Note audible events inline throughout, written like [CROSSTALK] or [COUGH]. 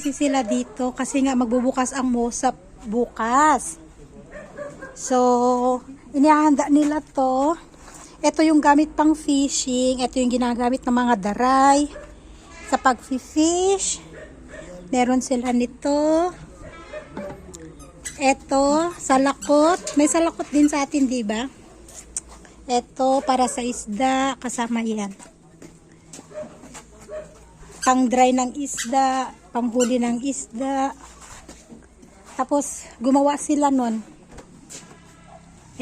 busy sila dito kasi nga magbubukas ang MOSAP bukas. So, inihanda nila to. Ito yung gamit pang fishing. Ito yung ginagamit ng mga daray sa pag-fish. Meron sila nito. Ito, salakot. May salakot din sa atin, di ba? Ito, para sa isda. Kasama yan. Pang-dry ng isda. Panghuli ng isda. Tapos, gumawa sila nun.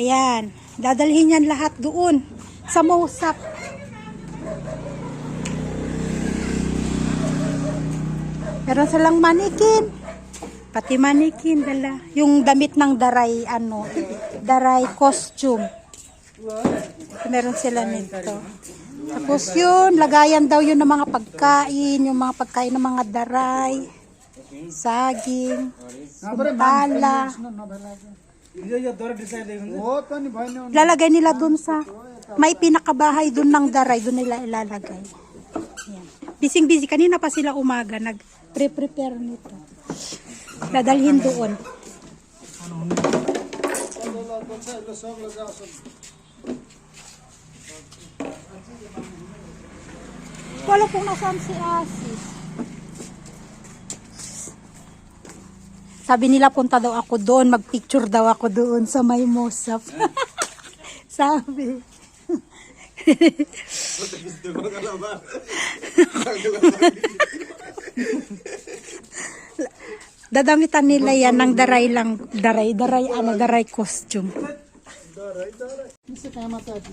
Ayan. Dadalhin yan lahat doon. Sa Mosap. Meron silang manikin. Pati manikin dala. Yung damit ng daray, ano, daray costume. Meron sila nito. Tapos yun, lagayan daw yun ng mga pagkain, yung mga pagkain ng mga daray, saging, sumpala. Lalagay nila dun sa, may pinakabahay dun ng daray, dun nila ilalagay. Yan. Bising-busy, kanina pa sila umaga, nag-pre-prepare nito. Dadalhin doon. Ano ko kung nasaan si Asis. Sabi nila punta daw ako doon, magpicture daw ako doon sa may Mosaf. [LAUGHS] Sabi. [LAUGHS] Dadamitan nila yan ng daray lang, daray, daray, ano, daray costume. Daray, daray. Masa kaya matapit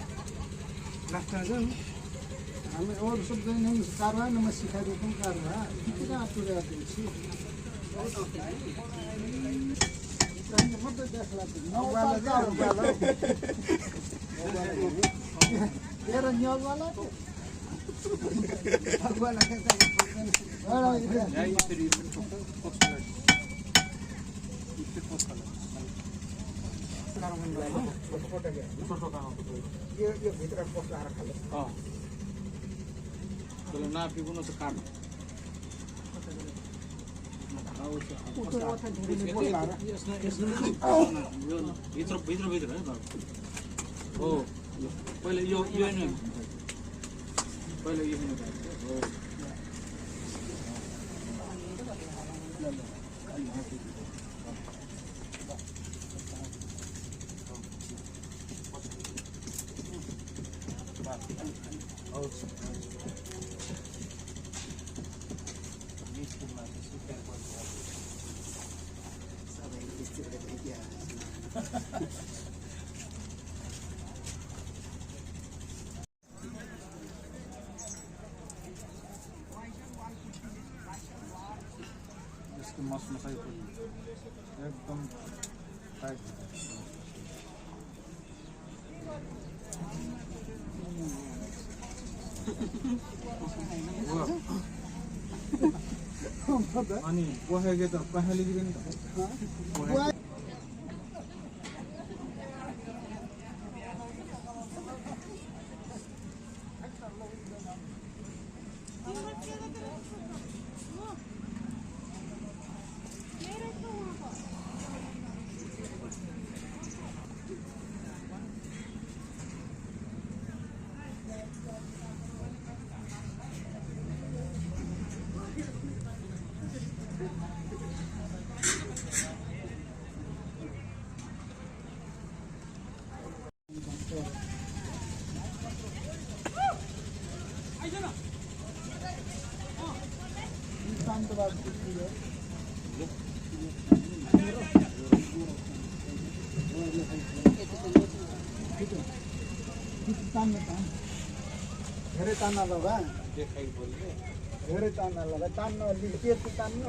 ढुङ्गमाथि गएदेखि हमें और सब दिन नहीं कर रहा है मैं सिखा देता हूँ कर रहा है कितना आप तो रहते मतलब देख लाते नौ वाला जा वाला तेरा न्याल वाला तो वाला कैसा इधर यो यो भित्र पस्ला खाले भित्र भित्र भित्र है हो पहिले यो यो नै पहिले यो नै हो यसको मस मसाइ एकदम टाइट अनि पखाएको त पखाली नि त तान्नु तान् धेरै तान्ना लगा देखाइ पऱ्यो हेरे तान्ना लगा तान्ना लिखिए तो तान्ना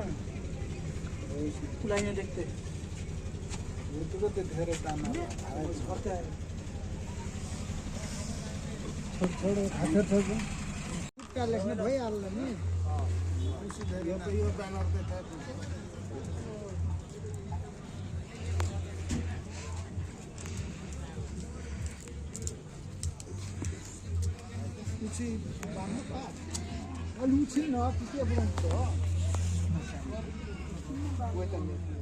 लाइन देखते ये तो तो हेरे तान्ना छोड़ छोड़ हाथ छोड़ का लेखने भाई आल्ला नि यो पे यो बैनर देता है कुछ बैनर का अलूची ना किसी अपना तो Wait a minute.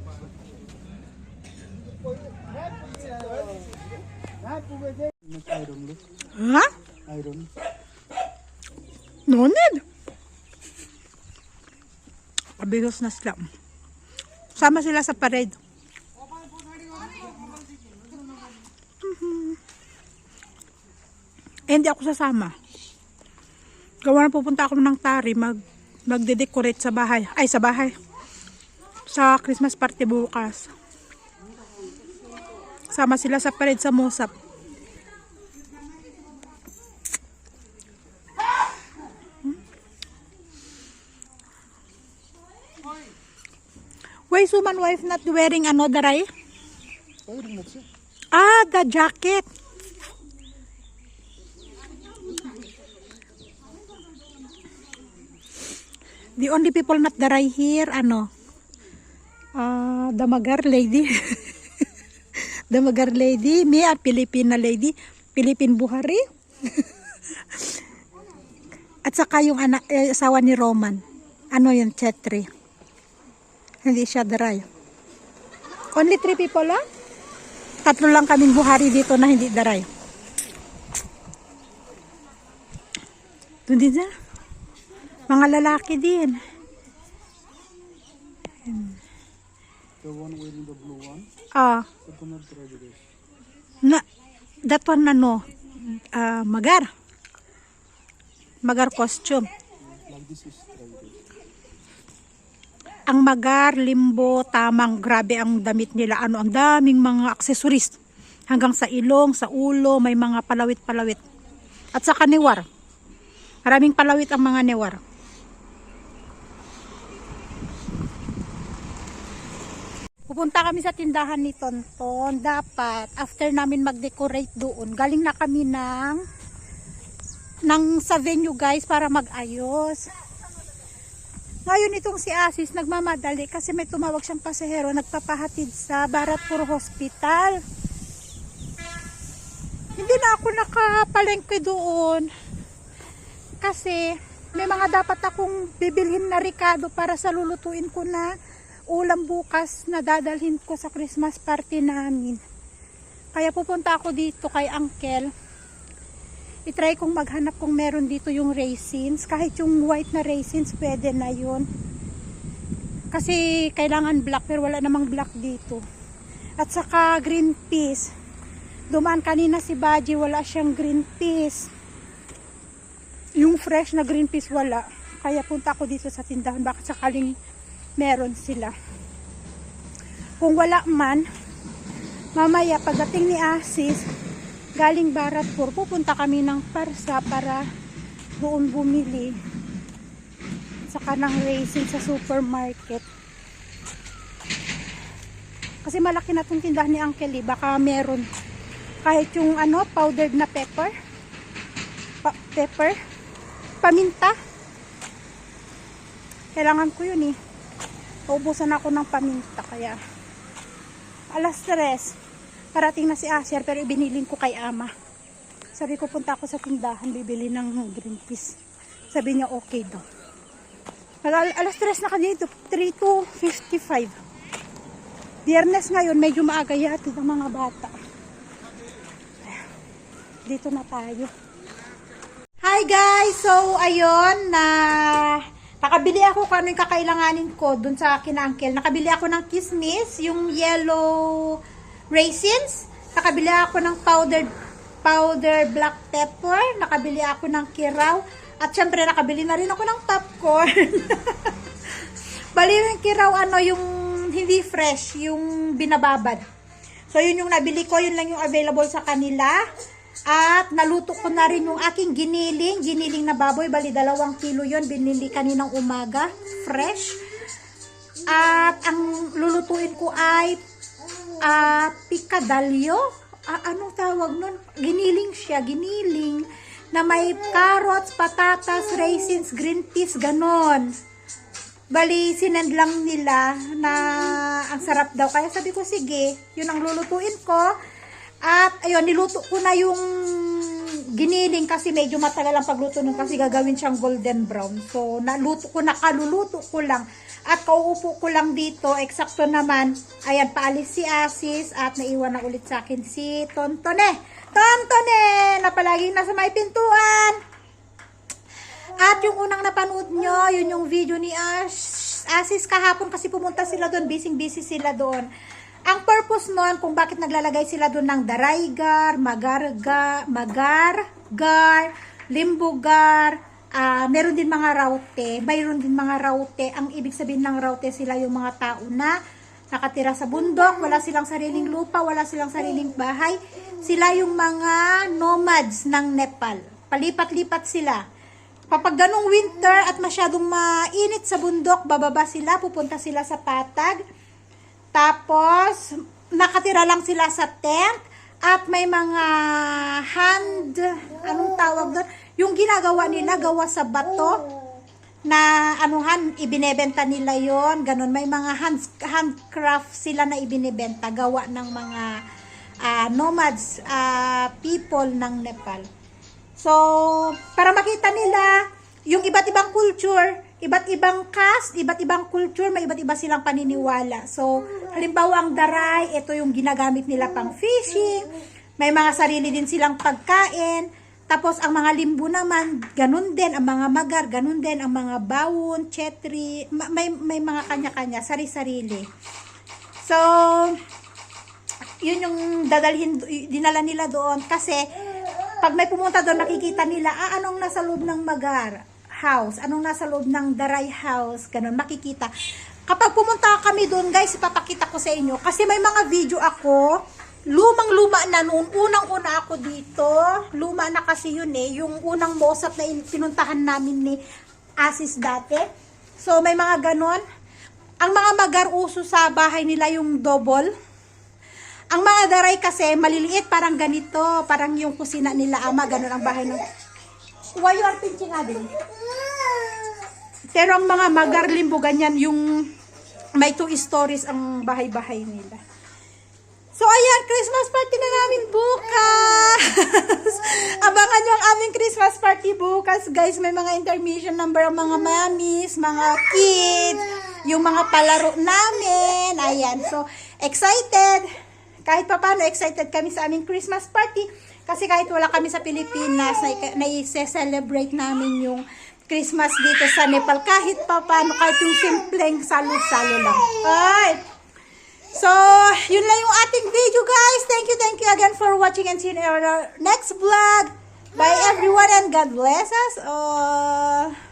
Huh? I don't. No need. Kabigos na sila. Sama sila sa parade. Eh, hindi ako sasama. Gawa na pupunta ako ng tari, mag, magde-decorate sa bahay. Ay, sa bahay. Sa Christmas party bukas. Sama sila sa parade sa Mosap. Why is woman wife not wearing ano, daray? Ah, the jacket. The only people not daray here, ano, ah, the Magar lady. [LAUGHS] the Magar lady, me a Filipina lady, Philippine Buhari. [LAUGHS] At saka yung anak, eh, asawa ni Roman. Ano yun, Chetri. Hindi siya daray. Only three people lang? Tatlo lang kaming buhari dito na hindi daray. Doon din sila. Mga lalaki din. The one wearing the blue one. Ah, Ito na na, that one na no, ah, magar. Magar costume. Like this is prejudice. Ang magar, limbo, tamang, grabe ang damit nila. Ano, ang daming mga accessories. Hanggang sa ilong, sa ulo, may mga palawit-palawit. At sa kaniwar. Maraming palawit ang mga newar. Pupunta kami sa tindahan ni Tonton. Dapat, after namin mag-decorate doon, galing na kami ng ng sa venue guys para mag-ayos. Ngayon itong si Asis nagmamadali kasi may tumawag siyang pasahero nagpapahatid sa Baratpur Hospital. Hindi na ako nakapalengke doon kasi may mga dapat akong bibilhin na ricado para sa lulutuin ko na ulam bukas na dadalhin ko sa Christmas party namin. Kaya pupunta ako dito kay Uncle. I-try kong maghanap kung meron dito yung raisins. Kahit yung white na raisins, pwede na yun. Kasi kailangan black, pero wala namang black dito. At saka green peas. Dumaan kanina si Baji, wala siyang green peas. Yung fresh na green peas wala. Kaya punta ako dito sa tindahan, baka sakaling meron sila. Kung wala man, mamaya pagdating ni Asis, galing Baratpur, pupunta kami ng Parsa para doon bumili saka ng raisin sa supermarket. Kasi malaki na itong tindahan ni Uncle Lee, baka meron kahit yung ano, powdered na pepper, pa- pepper, paminta. Kailangan ko yun eh. Paubusan ako ng paminta kaya alas 3 parating na si Asher pero ibinilin ko kay ama. Sabi ko punta ako sa tindahan bibili ng green peas. Sabi niya okay daw Al- alas 3 na kanito 3 to 55 biyernes ngayon medyo maaga yatid ang mga bata. Dito na tayo. Hi guys! So ayun na Nakabili ako kung ano yung kakailanganin ko dun sa kinangkel. Nakabili ako ng kismis, yung yellow raisins. Nakabili ako ng powdered powder black pepper. Nakabili ako ng kiraw. At syempre, nakabili na rin ako ng popcorn. [LAUGHS] Bali yung kiraw, ano, yung hindi fresh, yung binababad. So, yun yung nabili ko. Yun lang yung available sa kanila. At naluto ko na rin yung aking giniling, giniling na baboy, bali dalawang kilo yon binili kaninang umaga, fresh. At ang lulutuin ko ay ah pikadalyo. Ah, anong tawag nun? Giniling siya, giniling na may carrots, patatas, raisins, green peas, ganon. Bali, sinend lang nila na ang sarap daw. Kaya sabi ko, sige, yun ang lulutuin ko. At ayun, niluto ko na yung giniling kasi medyo matagal ang pagluto nun kasi gagawin siyang golden brown. So, naluto ko, nakaluluto ko lang. At kauupo ko lang dito, eksakto naman, ayan, paalis si Asis at naiwan na ulit sa akin si Tontone. Tontone, na palaging nasa may pintuan. At yung unang napanood nyo, yun yung video ni Ash, Asis kahapon kasi pumunta sila doon, busy-busy sila doon. Ang purpose nun, kung bakit naglalagay sila doon ng daraygar, magarga, magar, gar, limbugar, ah meron din mga raute, mayroon din mga raute. Ang ibig sabihin ng raute sila yung mga tao na nakatira sa bundok, wala silang sariling lupa, wala silang sariling bahay. Sila yung mga nomads ng Nepal. Palipat-lipat sila. Kapag ganong winter at masyadong mainit sa bundok, bababa sila, pupunta sila sa patag. Tapos, nakatira lang sila sa tent at may mga hand, anong tawag doon? Yung ginagawa nila, gawa sa bato na anuhan, ibinebenta nila yon ganun. May mga hand, handcraft sila na ibinebenta, gawa ng mga ah, nomads, ah, people ng Nepal. So, para makita nila yung iba't ibang culture, iba't ibang caste, iba't ibang culture, may iba't iba silang paniniwala. So, halimbawa ang daray, ito yung ginagamit nila pang fishing, may mga sarili din silang pagkain, tapos ang mga limbo naman, ganun din, ang mga magar, ganun din, ang mga bawon, chetri, ma- may, may mga kanya-kanya, sari-sarili. So, yun yung dadalhin, dinala nila doon kasi pag may pumunta doon, nakikita nila, ah, anong nasa loob ng magar house, anong nasa loob ng daray house, ganun, makikita. Kapag pumunta kami doon, guys, ipapakita ko sa inyo, kasi may mga video ako, lumang-luma na noon, unang-una ako dito, luma na kasi yun eh, yung unang mosap na in- pinuntahan namin ni Asis dati. So, may mga ganon. Ang mga magar uso sa bahay nila yung double, ang mga daray kasi maliliit, parang ganito, parang yung kusina nila ama, ganun ang bahay ng... Why you are pinching adin? Pero ang mga magarlimbo ganyan, yung may two stories ang bahay-bahay nila. So, ayan, Christmas party na namin bukas. [LAUGHS] Abangan nyo ang aming Christmas party bukas, guys. May mga intermission number ang mga mamis, mga kids, yung mga palaro namin. Ayan, so, excited. Kahit pa paano, excited kami sa aming Christmas party. Kasi kahit wala kami sa Pilipinas, na, na-celebrate namin yung Christmas dito sa Nepal. Kahit pa paano, kahit yung simpleng salo-salo lang. Alright. So, yun lang yung ating video guys. Thank you, thank you again for watching and see you in our next vlog. Bye everyone and God bless us all.